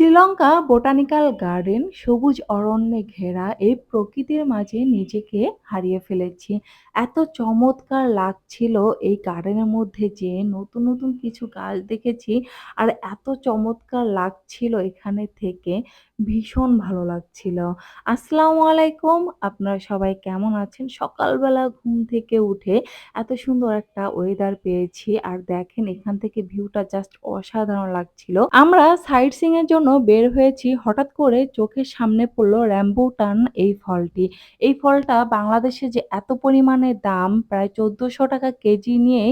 Sri Lanka botanical garden সবুজ অরণ্যে ঘেরা এই প্রকৃতির মাঝে নিজেকে হারিয়ে ফেলেছি। এত চমৎকার লাগছিল এই গার্ডেনের মধ্যে যেয়ে নতুন, নতুন কিছু গাছ দেখেছি। আর এত চমৎকার লাগছিল এখানে থেকে, ভীষণ ভালো লাগছিল। আসসালামু আলাইকুম। আপনারা সবাই কেমন আছেন? সকালবেলা ঘুম থেকে উঠে এত সুন্দর একটা ওয়েদার পেয়েছি। আর দেখেন এখান থেকে ভিউটা জাস্ট অসাধারণ লাগছিল। আমরা সাইট সিইং এর জন্য বের হয়েছি। হঠাৎ করে চোখের সামনে পড়ল র্যাম্বুটান এই ফলটি। এই ফলটা বাংলাদেশে যে এত পরিমাণে দাম, প্রায় ৳১৪০০ কেজি নিয়ে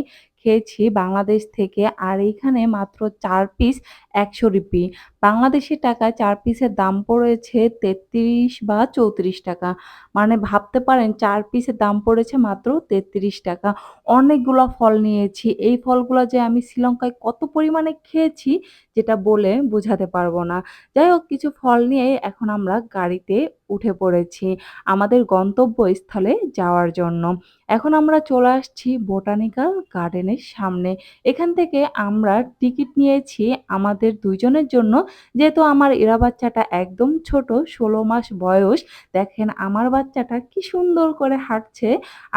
খেয়েছি বাংলাদেশ থেকে। আর এইখানে মাত্র চার পিস ৳১০০ বাংলাদেশী টাকায় চার পিসের দাম পড়েছে ৳৩৩ বা ৳৩৪ মানে ভাবতে পারেন, চার পিসের দাম পড়েছে মাত্র তেত্রিশ টাকা অনেকগুলো ফল নিয়েছি। এই ফলগুলো যে আমি শ্রীলঙ্কায় কত পরিমাণে খেয়েছি যেটা বলে বোঝাতে পারব না। যাই হোক, কিছু ফল নিয়ে এখন আমরা গাড়িতে উঠে পড়েছি আমাদের গন্তব্যস্থলে যাওয়ার জন্য। এখন আমরা চলে আসছি বোটানিক্যাল গার্ডেনের সামনে। এখান থেকে আমরা টিকিট নিয়েছি আমাদের ২ জনের জন্য। যেহেতু আমার এরা বাচ্চাটা একদম ছোট ১৬ মাস বয়স। দেখেন আমার বাচ্চাটা কি সুন্দর করে হাঁটছে।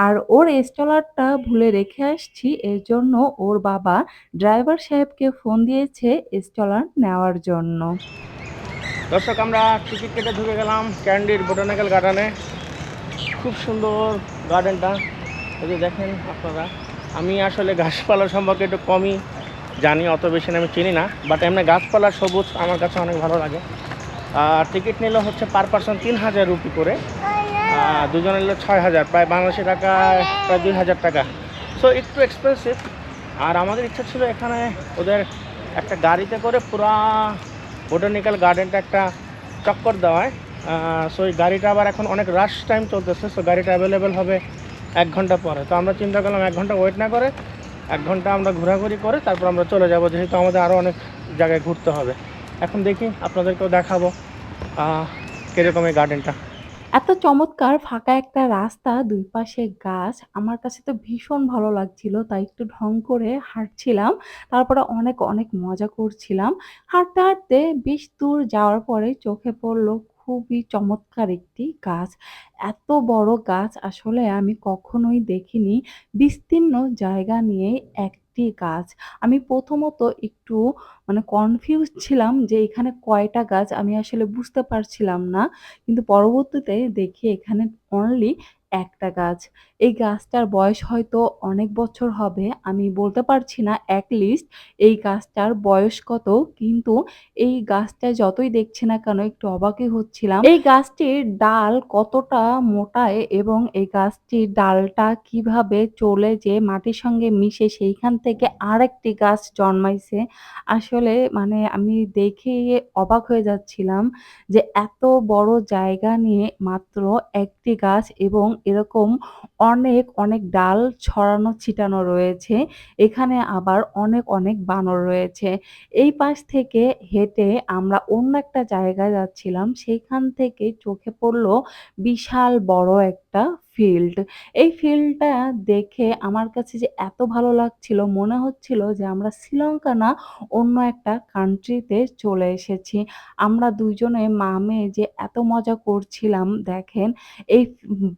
আর ওর স্টলারটা ভুলে রেখে আসছি, এর জন্য ওর বাবা ড্রাইভার সাহেবকে ফোন দিয়েছে স্টলার নেওয়ার জন্য। দর্শক, আমরা টিকিট কেটে ঢুকে গেলাম ক্যান্ডির বোটানিক্যাল গার্ডেনে খুব সুন্দর গার্ডেনটা এই যে দেখেন আপনারা আমি আসলে গাছপালা সম্পর্কে একটু কমই জানি, অত বেশি আমি চিনি না বাট এমনি গাছপালা সবুজ আমার কাছে অনেক ভালো লাগে। আর টিকিট নিল হচ্ছে পার পার্সন তিন হাজার রুপি করে। দুজনে নিল ছয় হাজার, প্রায় বাংলাদেশি টাকা, প্রায় দুই হাজার টাকা। সো একটু এক্সপেন্সিভ আর আমাদের ইচ্ছা ছিল এখানে ওদের একটা গাড়িতে করে পুরা বোটানিক্যাল গার্ডেনটা একটা চক্কর দেওয়ায়। সো এই গাড়িটা আবার এখন অনেক রাশ টাইম চলতেছে সো গাড়িটা অ্যাভেলেবেল হবে এক ঘণ্টা পরে। তো আমরা চিন্তা করলাম এক ঘণ্টা ওয়েট না করে, এক ঘণ্টা আমরা ঘোরাঘুরি করে তারপর আমরা চলে যাব, যেহেতু আমাদের আরও অনেক জায়গায় ঘুরতে হবে। এখন দেখি আপনাদেরকেও দেখাবো কীরকম এই গার্ডেনটা এত চমৎকার ফাঁকা একটা রাস্তা, দুই পাশে গাছ। আমার কাছে তো ভীষণ ভালো লাগছিল, তাই একটু ঢং করে হাঁটছিলাম। তারপরে অনেক অনেক মজা করছিলাম। হাঁটতে হাঁটতে বেশ দূর যাওয়ার পরে চোখে পড়ল খুবই চমৎকার একটি গাছ। এত বড় গাছ আসলে আমি কখনোই দেখিনি। বিস্তীর্ণ জায়গা নিয়ে একটি গাছ। আমি প্রথমত একটু মানে কনফিউজ ছিলাম যে এখানে কয়টা গাছ আমি আসলে বুঝতে পারছিলাম না। কিন্তু পরবর্তীতে দেখি এখানে অনলি একটা গাছ। এই গাছটার বয়স হয়তো অনেক বছর হবে। আমি বলতে পারছি না least এই গাছটার বয়স কত? কিন্তু এই গাছটা যতই দেখছি না কেন, একটু অবাকই হচ্ছিলাম। এই গাছটির ডাল কতটা মোটায় এবং এই গাছটির ডালটা কীভাবে চলে যে মাটির সঙ্গে মিশে সেইখান থেকে আরেকটি গাছ জন্মাইছে। আসলে মানে আমি দেখে অবাক হয়ে যাচ্ছিলাম। যে এত বড় জায়গা নিয়ে মাত্র একটি গাছ এবং এরকম অনেক, অনেক ডাল ছড়ানো ছিটানো রয়েছে। এখানে আবার অনেক, অনেক বানর রয়েছে। এই পাশ থেকে হেঁটে আমরা অন্য একটা জায়গায় যাচ্ছিলাম। সেইখান থেকে চোখে পড়ল বিশাল বড় একটা ফিল্ড। এই ফিল্ডটা দেখে আমার কাছে যে এত ভালো লাগছিল মনে হচ্ছিল যে আমরা শ্রীলঙ্কা না অন্য একটা কান্ট্রিতে চলে এসেছি। আমরা দুজনে মা-মেয়ে যে এত মজা করছিলাম দেখেন, এই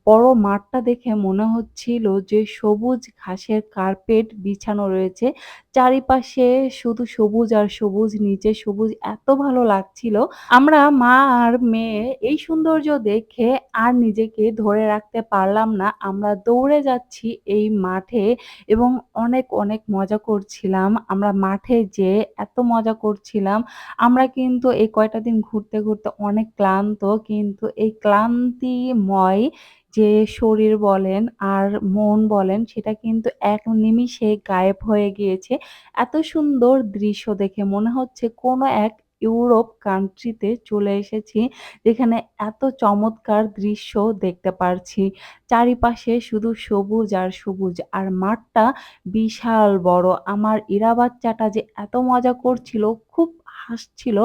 বড় মাঠটা দেখে মনে হচ্ছিল যে সবুজ ঘাসের কার্পেট বিছানো রয়েছে। চারিপাশে শুধু সবুজ আর সবুজ, নিচে সবুজ এত ভালো লাগছিল। আমরা মা আর মেয়ে এই সৌন্দর্য দেখে আর নিজেকে ধরে রাখতে পারলাম না। আমরা দৌড়ে যাচ্ছি এই মাঠে এবং অনেক, অনেক মজা করছিলাম। আমরা মাঠে যেয়ে এত মজা করছিলাম। আমরা কিন্তু এই কয়টা দিন ঘুরতে, ঘুরতে অনেক ক্লান্ত। কিন্তু এই ক্লান্তিময় যে শরীর বলেন আর মন বলেন সেটা কিন্তু এক নিমিষে গায়েব হয়ে গিয়েছে। এত সুন্দর দৃশ্য দেখে মনে হচ্ছে কোনো এক ইউরোপ কান্ট্রিতে চলে এসেছি। যেখানে এত চমৎকার দৃশ্য দেখতে পারছি। চারিপাশে শুধু সবুজ আর সবুজ। আর মাঠটা বিশাল বড়। আমার ইরা বাচ্চাটা যে এত মজা করছিল, খুব হাসছিল।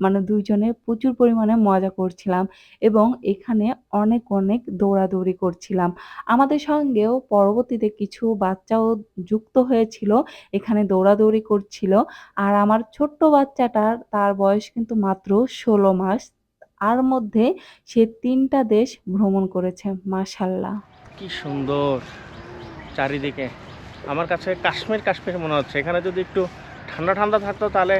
মানে দুইজনে প্রচুর পরিমাণে মজা করছিলাম এবং এখানে অনেক, অনেক দৌড়াদৌড়ি করছিলাম। আমাদের সঙ্গেও পরবর্তীতে কিছু বাচ্চাও যুক্ত হয়েছিল। এখানে দৌড়াদৌড়ি করছিল। আর আমার ছোট্ট বাচ্চাটার তার বয়স কিন্তু মাত্র ১৬ মাস। তার মধ্যে সে তিনটা দেশ ভ্রমণ করেছে। মাশাআল্লাহ। কি সুন্দর চারিদিকে আমার কাছে কাশ্মীর কাশ্মীর মনে হচ্ছে এখানে যদি একটু ঠান্ডা ঠান্ডা থাকতো তাহলে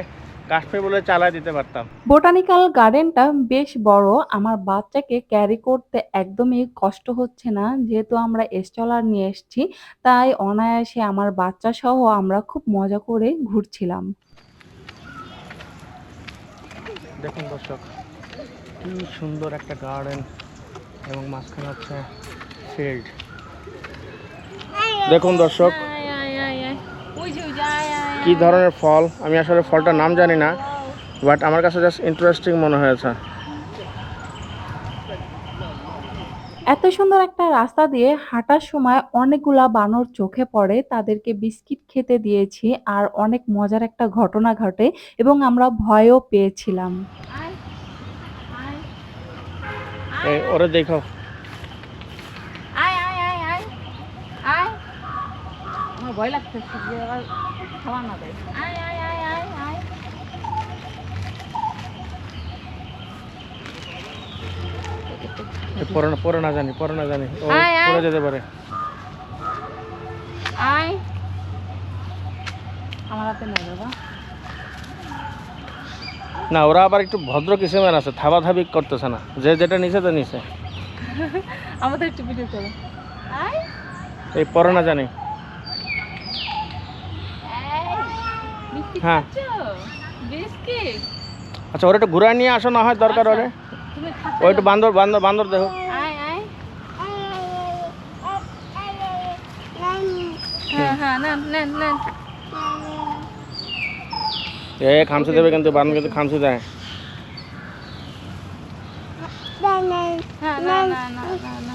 কাশ্মীর বলে চালায় দিতে পারতাম বোটানিক্যাল গার্ডেনটা বেশ বড়। আমার বাচ্চাকে ক্যারি করতে একদমই কষ্ট হচ্ছে না। যেহেতু আমরা স্ট্রলার নিয়ে এসেছি, তাই অনায়াসে আমার বাচ্চাসহ আমরা খুব মজা করে ঘুরছিলাম। দেখুন দর্শক কি সুন্দর একটা গার্ডেন এবং মাঝখানে হচ্ছে ফিল্ড দেখুন দর্শক কি ধরনের ফল আমি আসলে ফলটার নাম জানি না বাট আমার কাছে জাস্ট ইন্টারেস্টিং মনে হয়েছে এত সুন্দর একটা রাস্তা দিয়ে হাঁটার সময় অনেকগুলা বানর চোখে পড়ে। তাদেরকে বিস্কিট খেতে দিয়েছি আর অনেক মজার একটা ঘটনা ঘটে এবং আমরা ভয়ও পেয়েছিলাম। এই ওরে দেখো আয় আয় আয় আয় আয় আমার ভয় লাগতেছে যে আবার খাওয়া না দেয়। আয় আয় আয় আয় আয়। এই পরে না জানি পরে জানি। ও আয়, আয়। পড়ে যেতে পারে। আয়। আমার হাতে নেই বাবা। না ওরা আবার একটু ভদ্র কিসিমের আছে থাবা থাবি করতেছে না। যে যেটা নিচে তো নিচে আমাদের একটু ভিডিও করো। এই পরে না জানি এই বিস্কিট হ্যাঁ। আচ্ছা ওরা একটু ঘুরায় নিয়ে আসো না হয় দরকার ওরে তুমি ও একটু বান্দর বান্দর বান্দর দেখো। হ্যাঁ হ্যাঁ এ খামসি দেবে কিন্তু বান্দর কিন্তু খামসি দেয়। হ্যাঁ হ্যাঁ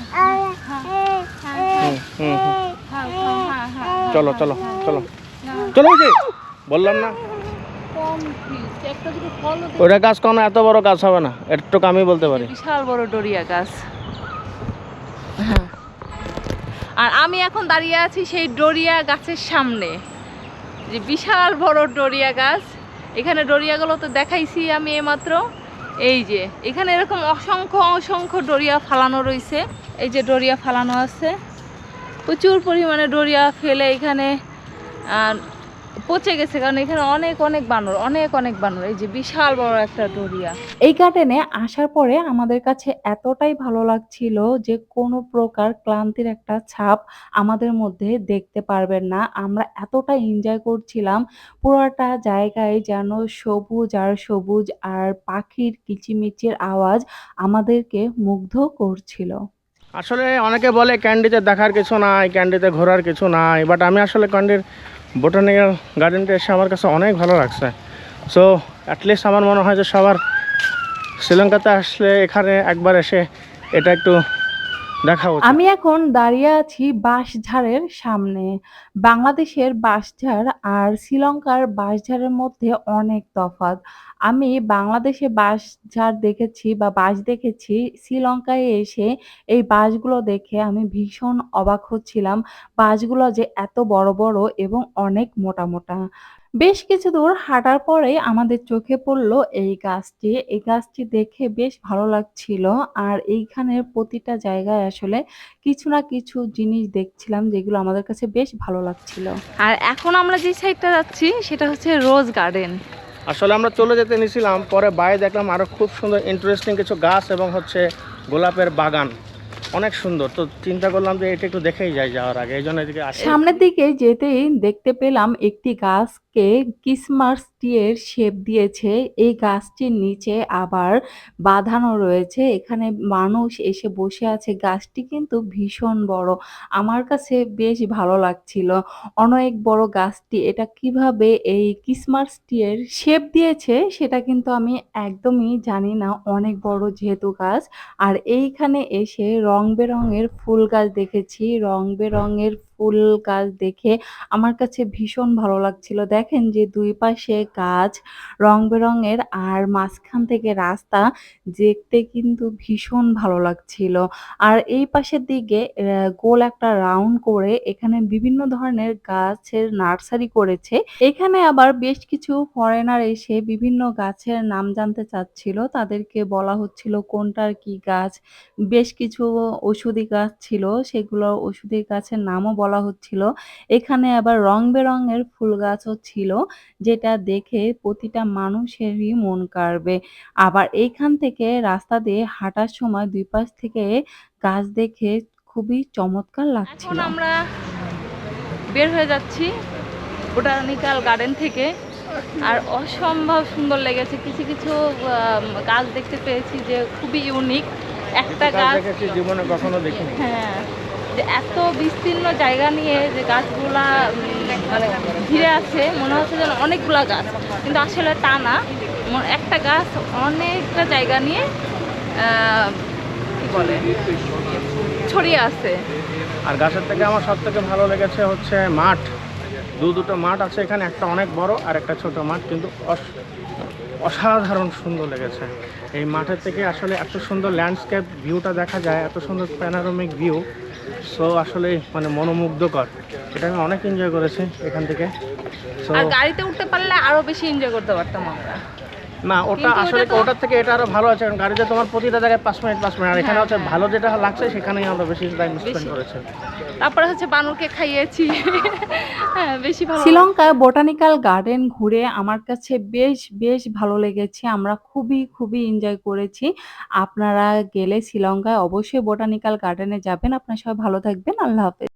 হ্যাঁ। হ্যাঁ হ্যাঁ। হ্যাঁ চলো চলো চলো। চলো যে। বললাম না? কম পিস একটা দুটো ফল ওইটা গাছ কোনো এত বড় গাছ হবে না একটু আমি বলতে পারি। বিশাল বড় ডরিয়া গাছ। হ্যাঁ। আর আমি এখন দাঁড়িয়ে আছি সেই ডরিয়া গাছের সামনে যে বিশাল বড় ডরিয়া গাছ। এখানে ডরিয়াগুলো তো দেখাইছি আমি এইমাত্র। এই যে এখানে এরকম অসংখ্য অসংখ্য ডরিয়া ফালানো রয়েছে এই যে ডরিয়া ফালানো আছে। প্রচুর পরিমাণে ডরিয়া ফেলে এখানে। পচে গেছে কারণ এখানে অনেক অনেক বানর অনেক অনেক বানর এই যে বিশাল বড় একটা ডরিয়া এই গার্ডেনে আসার পরে আমাদের কাছে এতটাই ভালো লাগছিল যে কোনো প্রকার ক্লান্তির একটা ছাপ আমাদের মধ্যে দেখতে পারবেন না। আমরা এতটা এনজয় করছিলাম। পুরোটা জায়গায় যেন সবুজ আর সবুজ আর পাখির কিচিমিচির আওয়াজ আমাদেরকে মুগ্ধ করছিল। আসলে অনেকে বলে ক্যান্ডিতে দেখার কিছু নাই ক্যান্ডিতে ঘোরার কিছু নাই বাট আমি আসলে ক্যান্ডির বোটানিক্যাল গার্ডেনটা এসে আমার কাছে অনেক ভালো লাগছে। সো অ্যাটলিস্ট আমার মনে হয় যে সবার শ্রীলঙ্কাতে আসলে এখানে একবার এসে এটা একটু আমি এখন দাঁড়িয়ে আছি বাঁশঝাড়ের সামনে। বাংলাদেশের বাঁশঝাড় আর শ্রীলঙ্কার বাঁশঝাড়ের মধ্যে অনেক তফাৎ। আমি বাংলাদেশে বাঁশঝাড় দেখেছি বা বাঁশ দেখেছি। শ্রীলঙ্কায় এসে এই বাঁশগুলো দেখে আমি ভীষণ অবাক হচ্ছিলাম। বাঁশগুলো যে এত বড়, বড় এবং অনেক মোটা, মোটা। বেশ কিছু দূর হাঁটার পরে আমাদের চোখে পড়ল এই গাছটি। এই গাছটি দেখে বেশ ভালো লাগছিল। আর এইখানের প্রতিটা জায়গায় আসলে কিছু না কিছু জিনিস দেখছিলাম যেগুলো আমাদের কাছে বেশ ভালো লাগছিল। আর এখন আমরা যে সাইডটা যাচ্ছি সেটা হচ্ছে রোজ গার্ডেন আসলে আমরা চলে যেতে নিয়েছিলাম পরে বাইরে দেখলাম আরও খুব সুন্দর ইন্টারেস্টিং কিছু গাছ এবং হচ্ছে গোলাপের বাগান অনেক সুন্দর তো চিন্তা করলাম যে এটা একটু দেখেই যাই যাওয়ার আগে এই জন্য এদিকে সামনের দিকে যেতেই দেখতে পেলাম একটি গাছকে ক্রিসমাস ট্রি-এর শেপ দিয়েছে। এই গাছটির নিচে আবার বাঁধানো রয়েছে। এখানে মানুষ এসে বসে আছে। গাছটি কিন্তু ভীষণ বড়। আমার কাছে বেশ ভালো লাগছিল। অনেক বড় গাছটি এটা কীভাবে এই ক্রিসমাস ট্রি-এর শেপ দিয়েছে, সেটা কিন্তু আমি একদমই জানি না। অনেক বড় যেহেতু গাছ। আর এইখানে এসে রং বেরঙের ফুল গাছ দেখেছি। রং বেরঙের ফুল গাছ দেখে আমার কাছে ভীষণ ভালো লাগছিল। দেখেন যে দুই পাশে গাছ রং-বেরঙের আর মাঝখান থেকে রাস্তা দেখতে কিন্তু ভীষণ ভালো লাগছিল। আর এই পাশের দিকে গোল একটা রাউন্ড করে এখানে বিভিন্ন ধরনের গাছের নার্সারি করেছে। এখানে আবার বেশ কিছু ফরেনার এসে বিভিন্ন গাছের নাম জানতে চাচ্ছিল। তাদেরকে বলা হচ্ছিল কোনটার কি গাছ। বেশ কিছু ওষুধি গাছ ছিল, সেগুলো ওষুধি গাছের নামও বলা হচ্ছিল। এখানে আবার রং-বেরঙের ফুল গাছও ছিল, যেটা দেখে প্রতিটা মানুষেরই মন কাড়বে। আবার এইখান থেকে রাস্তা দিয়ে হাঁটার সময় দুই পাশ থেকে গাছ দেখে খুবই চমৎকার এখন লাগছিল। আমরা বের হয়ে যাচ্ছি বোটানিক্যাল গার্ডেন থেকে আর অসম্ভব সুন্দর লেগেছে কিছু কিছু গাছ দেখতে পেয়েছি যে খুবই ইউনিক একটা গাছ গাছ জীবনে কখনো দেখিনি হ্যাঁ যে এত বিস্তীর্ণ জায়গা নিয়ে যে গাছগুলা মানে ঘিরে আছে, মনে হচ্ছে যেন অনেকগুলা গাছ। কিন্তু আসলে তা না। একটা গাছ অনেকটা জায়গা নিয়ে কি বলে, ছড়িয়ে আছে। আর গাছের থেকে আমার সব থেকে ভালো লেগেছে হচ্ছে মাঠ। দু দুটো মাঠ আছে এখানে, একটা অনেক বড় আর একটা ছোট মাঠ, কিন্তু অস- অসাধারণ সুন্দর লেগেছে। এই মাঠের থেকে আসলে এত সুন্দর ল্যান্ডস্কেপ ভিউটা দেখা যায়, এত সুন্দর প্যানারোমিক ভিউ সো আসলে মানে মনোমুগ্ধকর। এটা আমি অনেক এনজয় করেছি এখান থেকে। আর গাড়িতে উঠতে পারলে আরও বেশি এনজয় করতে পারতাম আমরা। না ওটা আসলে ওটার থেকে এটা আরও ভালো আছে কারণ গাড়িতে তোমার প্রতিটা জায়গায় পাঁচ মিনিট পাঁচ মিনিট আর এখানে হ্যাঁ, হচ্ছে হ্যাঁ। ভালো যেটা লাগছে সেখানেই আমরা বেশি টাইম স্পেন্ড করেছি তারপরে হচ্ছে বানরকে খাইয়েছি হ্যাঁ বেশি ভালো শ্রীলঙ্কায় বোটানিক্যাল গার্ডেন ঘুরে আমার কাছে বেশ, বেশ ভালো লেগেছে। আমরা খুবই, খুবই এনজয় করেছি। আপনারা গেলে শ্রীলঙ্কায় অবশ্যই বোটানিক্যাল গার্ডেনে যাবেন। আপনারা সবাই ভালো থাকবেন। আল্লাহ হাফেজ।